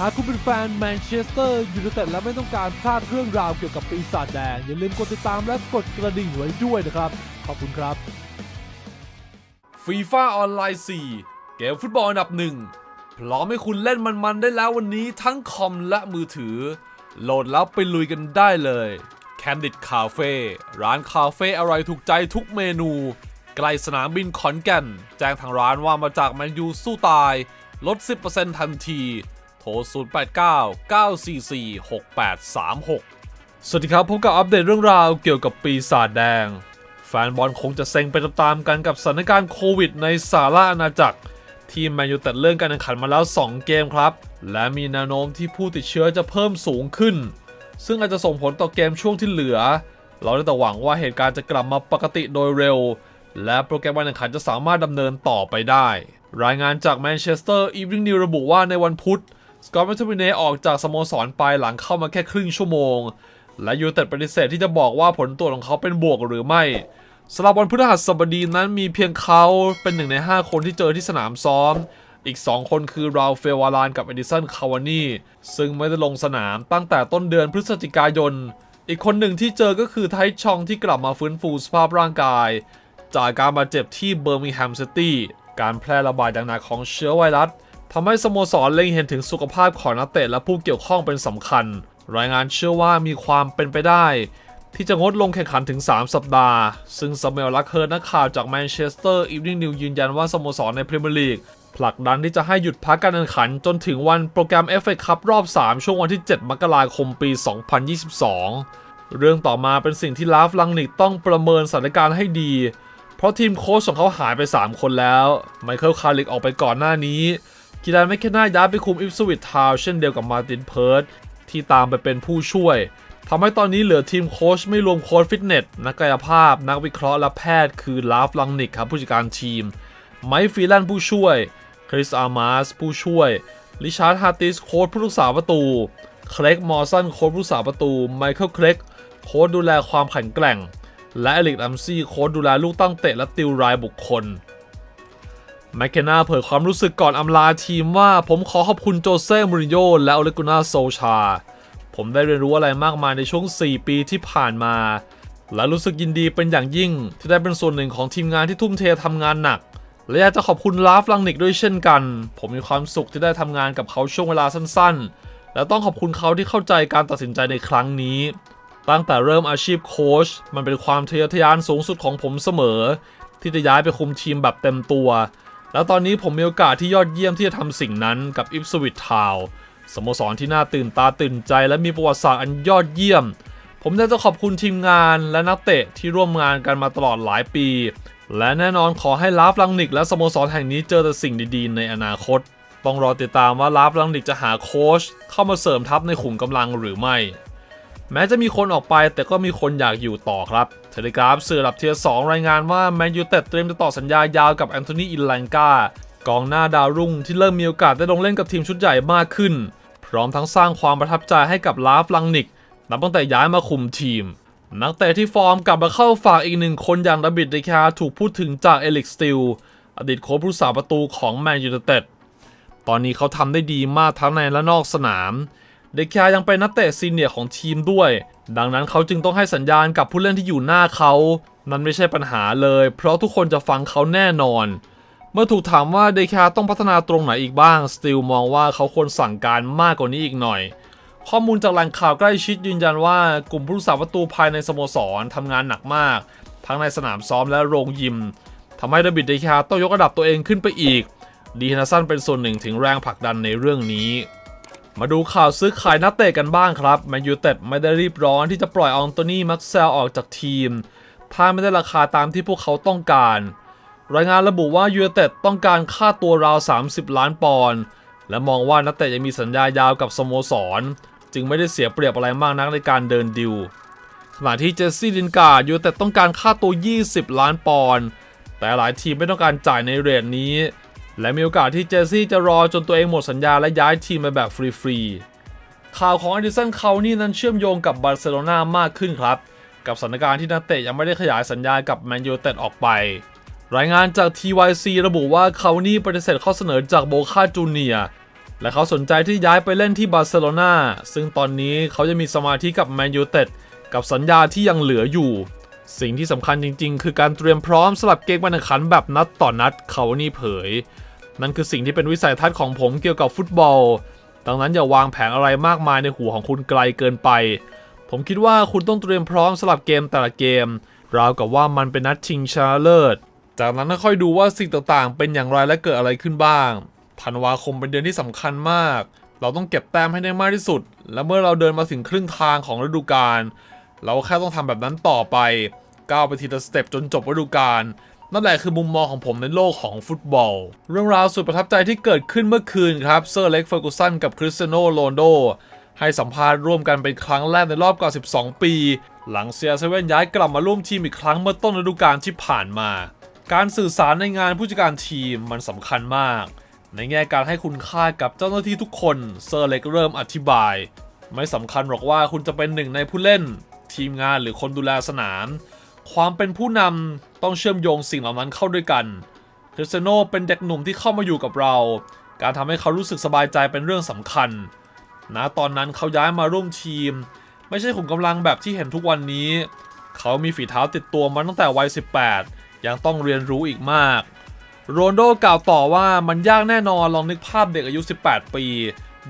หากคุณเป็นแฟนแมนเชสเตอร์ยูไนเต็ดและไม่ต้องการพลาดเรื่องราวเกี่ยวกับปีศาจแดง อย่าลืมกดติดตามและกดกระดิ่งไว้ด้วยนะครับ ขอบคุณครับฟีฟ่าออนไลน์4เกมฟุตบอลอันดับหนึ่งพร้อมให้คุณเล่นมันๆได้แล้ววันนี้ทั้งคอมและมือถือ โหลดแล้วไปลุยกันได้เลย Candid Cafe ร้านคาเฟ่อร่อยถูกใจทุกเมนูใกล้สนามบินขอนแก่น แจ้งทางร้านว่ามาจากแมนยูสู้ตาย ลด 10%ทันที โทร 089 944 6836 สวัสดีครับ พบกับอัปเดตเรื่องราวเกี่ยวกับปีศาจแดง แฟนบอลคงจะเซ็งไปตามๆกันกับสถานการณ์โควิดในสาราอาณาจักร ทีมแมนยูตัดเลื่อนการแข่งขันมาแล้ว 2 เกมครับ และมีแนวโน้มที่ผู้ติดเชื้อจะเพิ่มสูงขึ้น ซึ่งอาจจะส่งผลต่อเกมช่วงที่เหลือ เราได้แต่หวังว่าเหตุการณ์จะกลับมาปกติโดยเร็ว และโปรแกรมการแข่งขันจะสามารถดำเนินต่อไปได้ รายงานจากแมนเชสเตอร์อีวิงนิวระบุว่าในวันพุธ สกอตต์แมทวินเนออกจากสโมสรไปหลังเข้ามาแค่ครึ่งชั่วโมง และยูเต็ดปฏิเสธที่จะบอกว่าผลตรวจของเขาเป็นบวกหรือไม่สำหรับวันพฤหัสบดีนั้นมีเพียงเขาเป็นหนึ่งใน 5 คนที่เจอที่สนามซ้อม อีก 2 คนคือราเฟลวารานกับเอดิสันคาวานีซึ่งไม่ได้ลงสนามตั้งแต่ต้นเดือนพฤศจิกายน อีกคนหนึ่งที่เจอก็คือไทชองที่กลับมาฟื้นฟูสภาพร่างกาย จากการบาดเจ็บที่เบอร์มิงแฮมซิตี้การแพร่ระบาดอย่างหนักของเชื้อไวรัส ทำให้สโมสรเล็งเห็นถึงสุขภาพของนักเตะและผู้เกี่ยวข้องเป็นสำคัญ รายงานเชื่อว่ามีความเป็นไปได้ ที่จะงดลงแข่งขันถึง 3 สัปดาห์ ซึ่งสเมลลักเฮิร์นักข่าวจากแมนเชสเตอร์อีฟนิ่งนิวยืนยันว่าสโมสรในพรีเมียร์ลีกผลักดันที่จะให้หยุดพักการแข่งขันจนถึงวันโปรแกรม FA คัพรอบ 3 ช่วงวันที่ 7 มกราคมปี 2022 เรื่องต่อมาเป็นสิ่งที่ลาฟลังนิกต้องประเมินสถานการณ์ให้ดี เพราะทีมโค้ชของเขาหายไป 3 คนแล้ว ไมเคิลคาริกออกไปก่อนหน้านี้ กีฬาแมคเคนนาย้ายไปคุมอิฟสวิตทาวเช่นเดียวกับมาตินเพิร์ดที่ตามไปเป็นผู้ช่วยทำให้ตอนนี้เหลือทีมโค้ชไม่รวมโค้ชฟิตเนส นักกายภาพ นักวิเคราะห์และแพทย์คือลาฟลังนิกครับผู้จัดการทีม ไมค์ฟรีแลนผู้ช่วย คริสอาร์มาสผู้ช่วย ริชาร์ดฮาร์ติสโค้ชผู้รักษาประตู เคลกมอร์สันโค้ชผู้รักษาประตู ไมเคิลเคลกโค้ชดูแลความแข็งแกร่ง และเอลิกอัมซี่โค้ชดูแลลูกตั้งเตะและติวรายบุคคล แมคเคนนาเผยความรู้สึกก่อนอำลาทีมว่าผมขอขอบคุณโจเซ่มูรินโญ่และโอเลกุนาโซชา ผมได้เรียนรู้อะไรมากมายในช่วง 4 ปีที่ผ่านมา และรู้สึกยินดีเป็นอย่างยิ่ง ที่ได้เป็นส่วนหนึ่งของทีมงานที่ทุ่มเททำงานหนัก และอยากจะขอบคุณลาฟลังนิกด้วยเช่นกัน ผมมีความสุขที่ได้ทำงานกับเขาช่วงเวลาสั้นๆ และต้องขอบคุณเขาที่เข้าใจการตัดสินใจในครั้งนี้ตั้งแต่เริ่มอาชีพโค้ชมันเป็นความทะเยอทะยานสูงสุดของผมเสมอ ที่จะย้ายไปคุมทีมแบบเต็มตัว แล้วตอนนี้ผมมีโอกาสที่ยอดเยี่ยมที่จะทำสิ่งนั้นกับอิฟสวิตทาวสโมสรที่น่าตื่นตาตื่นใจ และมีประวัติศาสตร์อันยอดเยี่ยม ผมอยากจะขอบคุณทีมงานและนักเตะที่ร่วมงานกันมาตลอดหลายปี และแน่นอนขอให้ลาฟลังนิก และสโมสรแห่งนี้เจอแต่สิ่งดีๆ ในอนาคต ต้องรอติดตามว่าลาฟลังนิกจะหาโค้ชเข้ามาเสริมทัพในขุมกำลังหรือไม่ แม้จะมีคนออกไปแต่ก็มีคนอยากอยู่ต่อครับ เทเลกราฟสื่อระดับเทียร์สรายงานว่าแมนยูเต็ดเตรียมจะต่อสัญญายาวกับแอนโทนีอินแลงกากองหน้าดาวรุ่งที่เริ่มมีโอกาสได้ลงเล่นกับทีมชุดใหญ่มากขึ้น พร้อมทั้งสร้างความประทับใจให้กับลาฟลังนิก นับตั้งแต่ย้ายมาคุมทีม นักเตะที่ฟอร์มกลับมาเข้าฝากอีกหนึ่งคนอย่างดาบิดเดคาถูกพูดถึงจากเอลิกสติลอดีตโค้ชผู้สาประตูของแมนยูเต็ดตอนนี้เขาทำได้ดีมากทั้งในและนอกสนาม เดคายังเป็นนักเตะซีเนียร์ของทีมด้วย ดังนั้นเขาจึงต้องให้สัญญาณกับผู้เล่นที่อยู่หน้าเขานั่นไม่ใช่ปัญหาเลย เพราะทุกคนจะฟังเขาแน่นอน เมื่อถูกถามว่าเดคาต้องพัฒนาตรงไหนอีกบ้าง สติลมองว่าเขาควรสั่งการมากกว่านี้อีกหน่อย ข้อมูลจากแหล่งข่าวใกล้ชิดยืนยันว่ากลุ่มผู้รักษาประตูภายในสโมสรทำงานหนักมาก ทั้งในสนามซ้อมและโรงยิมทำให้เดวิดเดคาต้องยกระดับตัวเองขึ้นไปอีก ดีฮันสันเป็นส่วนหนึ่งถึงแรงผลักดันในเรื่องนี้ มาดูข่าวซื้อขายนักเตะกันบ้างครับแมนยูเต็ดไม่ได้รีบร้อนที่จะปล่อยอองโตนี่มักเซลออกจากทีม ถ้าไม่ได้ราคาตามที่พวกเขาต้องการ รายงานระบุว่ายูเต็ดต้องการค่าตัวราว 30 ล้านปอนด์และมองว่านักเตะยังมีสัญญายาวกับสโมสร จึงไม่ได้เสียเปรียบอะไรมากนักในการเดินดิวขณะที่เจสซี่ลินการ์ดยูเต็ดต้องการค่าตัว 20 ล้านปอนด์แต่หลายทีมไม่ต้องการจ่ายในเรทนี้ และมีโอกาสที่เจสซี่จะรอจนตัวเองหมดสัญญาและย้ายทีมไปแบบฟรีๆ ข่าวของอดิสันเขานี่นั้นเชื่อมโยงกับบาร์เซโลนามากขึ้นครับ กับสถานการณ์ที่นักเตะยังไม่ได้ขยายสัญญากับแมนยูเต็ดออกไป รายงานจาก TYC ระบุว่าเขานี่ปฏิเสธข้อเสนอจากโบคาจูเนียและเขาสนใจที่ย้ายไปเล่นที่บาร์เซโลนาซึ่งตอนนี้เขาจะมีสมาธิกับแมนยูเต็ดกับสัญญาที่ยังเหลืออยู่ สิ่งที่สำคัญจริง ๆ คือการเตรียมพร้อมสำหรับเกมการแข่งขันแบบนัดต่อนัดเขานี่เผย นั่นคือสิ่งที่เป็นวิสัยทัศน์ของผมเกี่ยวกับฟุตบอล ดังนั้นอย่าวางแผนอะไรมากมายในหัวของคุณไกลเกินไป ผมคิดว่าคุณต้องเตรียมพร้อมสำหรับเกมแต่ละเกม ราวกับว่ามันเป็นนัดชิงชนะเลิศ จากนั้นค่อยดูว่าสิ่งต่างๆ เป็นอย่างไรและเกิดอะไรขึ้นบ้าง ธันวาคมเป็นเดือนที่สำคัญมาก เราต้องเก็บแต้มให้ได้มากที่สุด และเมื่อเราเดินมาถึงครึ่งทางของฤดูกาล เราแค่ต้องทำแบบนั้นต่อไปก้าวไปทีละสเต็ปจนจบฤดูกาล นั่นแหละคือมุมมองของผมในโลกของฟุตบอล เรื่องราวสุดประทับใจที่เกิดขึ้นเมื่อคืนครับเซอร์เล็กเฟอร์กูสันกับคริสเตียโนโรนโดให้สัมภาษณ์ร่วมกันเป็นครั้งแรกในรอบกว่า 12 ปี หลังเซียเซเว่นย้ายกลับมาร่วมทีมอีกครั้งเมื่อต้นฤดูกาลที่ผ่านมา การสื่อสารในงานผู้จัดการทีมมันสำคัญมาก ในแง่การให้คุณค่ากับเจ้าหน้าที่ทุกคนเซอร์เล็กเริ่มอธิบาย ไม่สำคัญหรอกว่าคุณจะเป็นหนึ่งในผู้เล่น ทีมงานหรือคนดูแลสนาม ความเป็นผู้นำต้องเชื่อมโยงสิ่งเหล่านั้นเข้าด้วยกันคริสเตโนเป็นเด็กหนุ่มที่เข้ามาอยู่กับเรา การทำให้เขารู้สึกสบายใจเป็นเรื่องสำคัญณตอนนั้นเขาย้ายมาร่วมทีม ไม่ใช่ขุมกำลังแบบที่เห็นทุกวันนี้ เขามีฝีเท้าติดตัวมาตั้งแต่วัย 18 ยังต้องเรียนรู้อีกมาก โรนโดกล่าวต่อว่ามันยากแน่นอนลองนึกภาพเด็กอายุ 18 ปี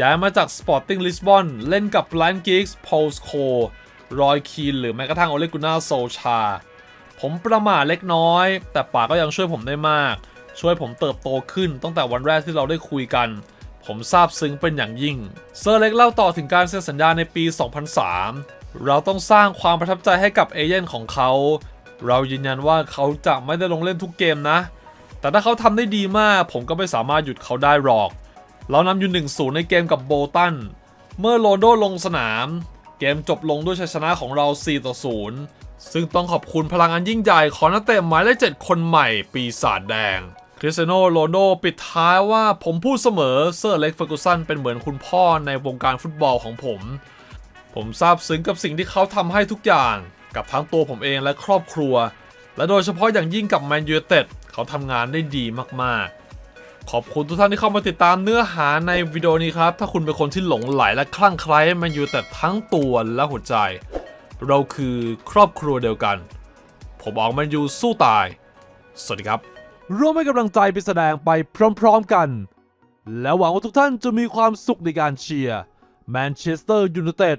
ย้ายมาจาก Sporting Lisbon เล่นกับ b l a n g i g s p o l s c o รอยคีนหรือแม้กระทั่งโอเลกุน่าโซชา ผมประมาทเล็กน้อย แต่ป๋าก็ยังช่วยผมได้มาก ช่วยผมเติบโตขึ้นตั้งแต่วันแรกที่เราได้คุยกัน ผมซาบซึ้งเป็นอย่างยิ่ง เซอร์เล็กเล่าต่อถึงการเซ็นสัญญาในปี 2003 เราต้องสร้างความประทับใจให้กับเอเย่นของเขา เรายืนยันว่าเขาจะไม่ได้ลงเล่นทุกเกมนะ แต่ถ้าเขาทำได้ดีมาก ผมก็ไม่สามารถหยุดเขาได้หรอก เรานำอยู่1-0ในเกมกับโบตันเมื่อโรนโดลงสนาม เกมจบลงด้วยชัยชนะของเรา 4 ต่อ 0 ซึ่งต้องขอบคุณพลังอันยิ่งใหญ่ของนักเตะหมายเลข 7 คนใหม่ปีศาจแดง คริสเตียโนโรนลโดปิดท้ายว่าผมพูดเสมอเซอร์เล็กเฟอร์กูสันเป็นเหมือนคุณพ่อในวงการฟุตบอลของผม ผมซาบซึ้งกับสิ่งที่เขาทำให้ทุกอย่าง กับทั้งตัวผมเองและครอบครัว และโดยเฉพาะอย่างยิ่งกับแมนยูเต็ดเขาทำงานได้ดีมากๆ ขอบคุณทุกท่านที่เข้ามาติดตามเนื้อหาในวิดีโอนี้ครับ ถ้าคุณเป็นคนที่หลงไหลและคลั่งไคล้แมนยูเต็ดทั้งตัวและหัวใจ เราคือครอบครัวเดียวกัน ผมออกแมนยูสู้ตาย สวัสดีครับ ร่วมให้กำลังใจไปแสดงไปพร้อมๆกัน และหวังว่าทุกท่านจะมีความสุขในการเชียร์แมนเชสเตอร์ยูไนเต็ด